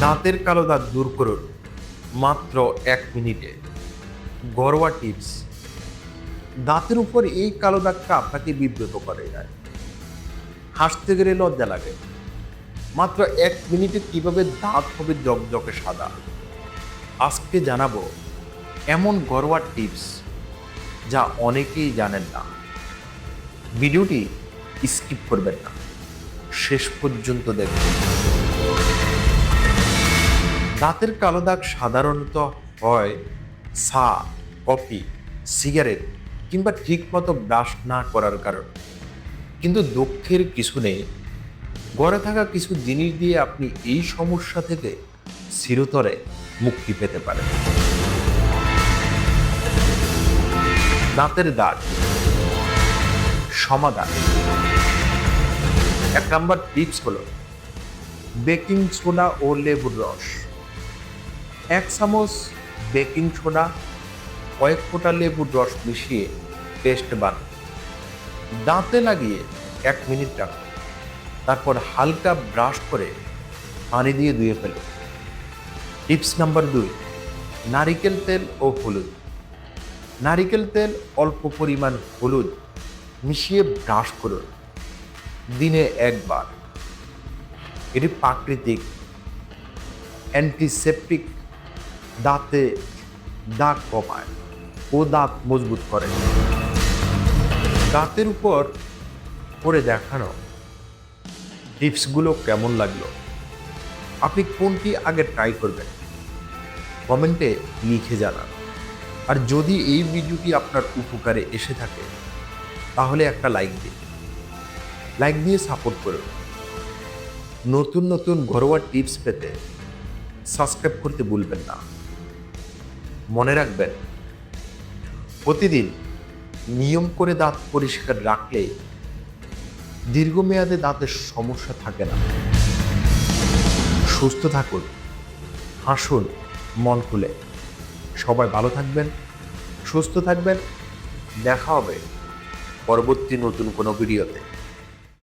দাঁতের কালো দাগ দূর করুন। মাত্র এক মিনিটে। ঘরোয়া টিপস। দাঁতের উপর এই কালো দাগটা আপনাকে বিব্রত করে যায় হাসতে গেলে লজ্জা লাগে। মাত্র এক মিনিটে কীভাবে দাঁত হবে জকজকে সাদা? আজকে জানাব এমন ঘরোয়া টিপস যা অনেকেই জানেন না। ভিডিওটি স্কিপ করবেন না। শেষ পর্যন্ত দেখবেন দাঁতের কালো দাগ সাধারণত হয় চা, কফি, সিগারেট কিংবা ঠিকমতো ব্রাশ না করার কারণে। কিন্তু দুঃখের কিছু নেই। গড়ে থাকা কিছু জিনিস দিয়ে আপনি এই সমস্যা থেকে চিরতরে মুক্তি পেতে পারেন। দাঁতের দাগ, সমাধান। এক নাম্বার টিপস হলো, বেকিং সোডা ও লেবুর রস। এক চামচ বেকিং সোডা, কয়েক ফোঁটা লেবুর রস মিশিয়ে পেস্ট বানান দাঁতে লাগিয়ে এক মিনিট রাখুন। তারপর হালকা ব্রাশ করে পানি দিয়ে ধুয়ে ফেলুন। টিপস নাম্বার দুই, নারিকেল তেল ও হলুদ। নারিকেল তেল অল্প পরিমাণ হলুদ মিশিয়ে ব্রাশ করুন। দিনে একবার। এটি প্রাকৃতিক অ্যান্টিসেপটিক দাঁতে দাগ কমায় ও দাঁত মজবুত করে। দাঁতের উপর করে দেখানো টিপসগুলো কেমন লাগল? আপনি কোনটি আগে ট্রাই করবেন? কমেন্টে লিখে জানান। আর যদি এই ভিডিওটি আপনার উপকারে এসে থাকে, তাহলে একটা লাইক দিন। লাইক দিয়ে সাপোর্ট করুন। নতুন নতুন ঘরোয়া টিপস পেতে সাবস্ক্রাইব করতে ভুলবেন না। মনে রাখবেন প্রতিদিন নিয়ম করে দাঁত পরিষ্কার রাখলে দীর্ঘমেয়াদে দাঁতের সমস্যা থাকে না। সুস্থ থাকুন, হাসুন, মন খুলে। সবাই ভালো থাকবেন, সুস্থ থাকবেন। দেখা হবে পরবর্তী নতুন কোনো ভিডিওতে।